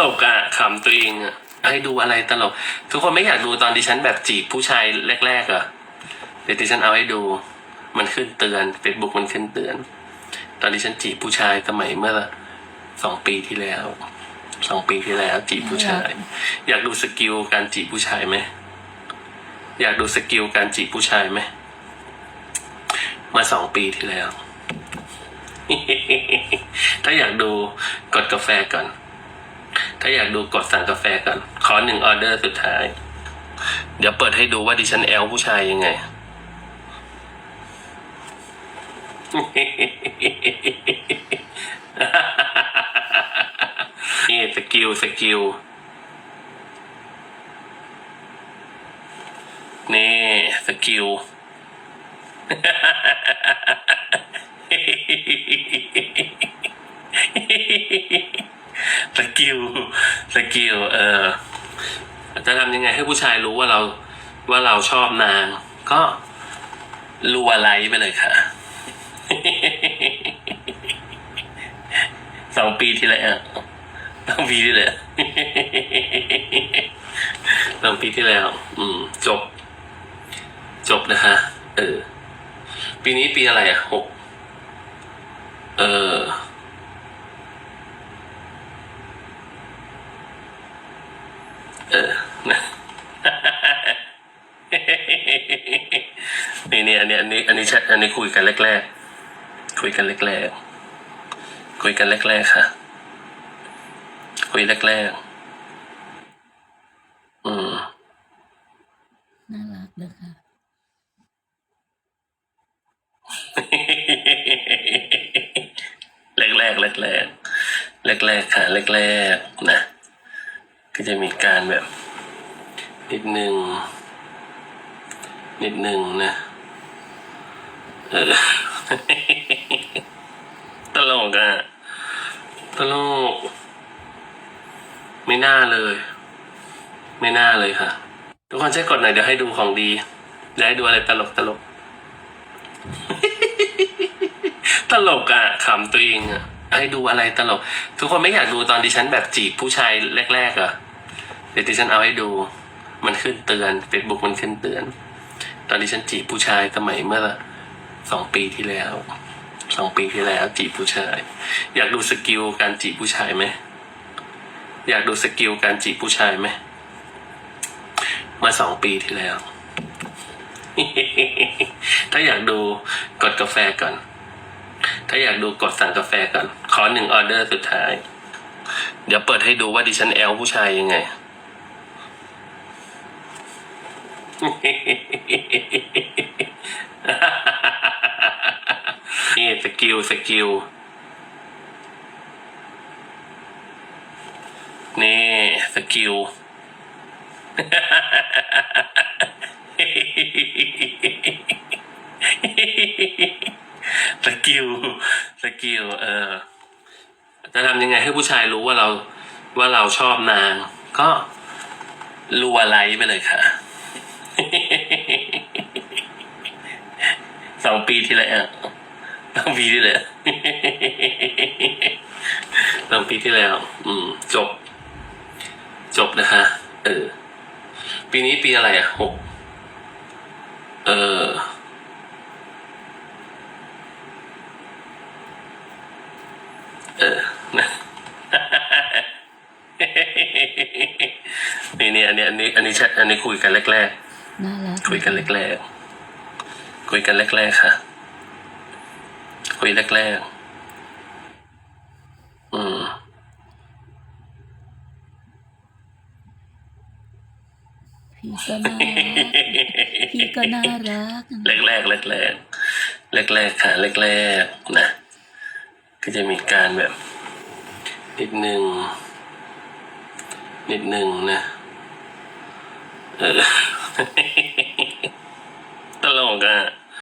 ลกอะขำตัวเองอะให้ดูอะไรตลก ทุกคนไม่อยากดูตอนดิฉันแบบจีบผู้ชายแรกๆเหรอะเดี๋ยวดิฉันเอาให้ดู มันขึ้นเตือนเฟซบุ๊กมันขึ้นเตือน ตอนดิฉันจีบผู้ชายสมัยเมื่อสองปีที่แล้วสองปีที่แล้ว จีบผู้ชาย อยากดูสกิลการจีบผู้ชายไหมอยากดูสกิลการจีบผู้ชายไหมมาสองปีที่แล้ว ถ้าอยากดูกดกาแฟก่อน ถ้าอยากดูกดสั่งกาแฟก่อน ขอหนึ่งออเดอร์สุดท้าย เดี๋ยวเปิดให้ดูว่าดิฉันแอลผู้ชายยังไง นี่สกิลสกิลนี่สกิล สกิลสกิลเออจะทำยังไงให้ผู้ชายรู้ว่าเราว่าเราชอบนาง ก็รัวไลค์ไปเลยค่ะสองปีที่แล้วสองปีที่แล้วสองปีที่แล้ว อืม จบ จบนะคะ เออ ปีนี้ปีอะไรอะหกเออเออ นะ นี่นี่อันนี้อันนี้อันนี้แชทอันนี้คุยกันแรกๆคุยกันแรกๆคุยกันแรกๆค่ะ คุยแรกๆอืมน่ารักเด้อค่ะแรกแรกแรกแรกแรกแรกๆค่ะแรกแรกๆนะ ก็จะมีการแบบนิดนึง นิดนึงนะ เออ ตลกอะตลก ไม่น่าเลย ไม่น่าเลยค่ะ ทุกคนช่วยกดหน่อยเดี๋ยวให้ดูของดีเดี๋ยวให้ดูอะไรตลกตลก ตลกอะขำตัวเองอะให้ดูอะไรตลก ทุกคนไม่อยากดูตอนดิฉันแบบจีบผู้ชายแรกๆเหรอะเดี๋ยวดิฉันเอาให้ดู มันขึ้นเตือนเฟซบุ๊กมันขึ้นเตือน ตอนดิฉันจีบผู้ชายสมัยเมื่อสองปีที่แล้วสองปีที่แล้ว จีบผู้ชาย อยากดูสกิลการจีบผู้ชายไหมอยากดูสกิลการจีบผู้ชายไหมมาสองปีที่แล้ว ถ้าอยากดูกดกาแฟก่อน ถ้าอยากดูกดสั่งกาแฟก่อน ขอหนึ่งออเดอร์สุดท้าย เดี๋ยวเปิดให้ดูว่าดิฉันแอลผู้ชายยังไง นี่สกิลสกิลนี่สกิลสกิลสกิลเออจะทำยังไงให้ผู้ชายรู้ว่าเราว่าเราชอบนาง ก็รัวไลค์ไปเลยค่ะ สองปีที่แล้วสองปีที่แล้วสองปีที่แล้ว อืม จบ จบนะคะเออ ปีนี้ปีอะไรอะหกเออเออนะนี่นี่อันนี้อันนี้อันนี้แชทอันนี้คุยกันแรกน่ารักๆคุยกันแรกๆ คุยกันแรกๆค่ะ คุยแรกๆ อืม พี่ก็น่ารักพี่ก็น่ารักแรกแรกแรกแรกแรกแรกๆค่ะแรกแรกๆนะ ก็จะมีการแบบ นิดนึง นิดนึงนะ เออ ตลกอะ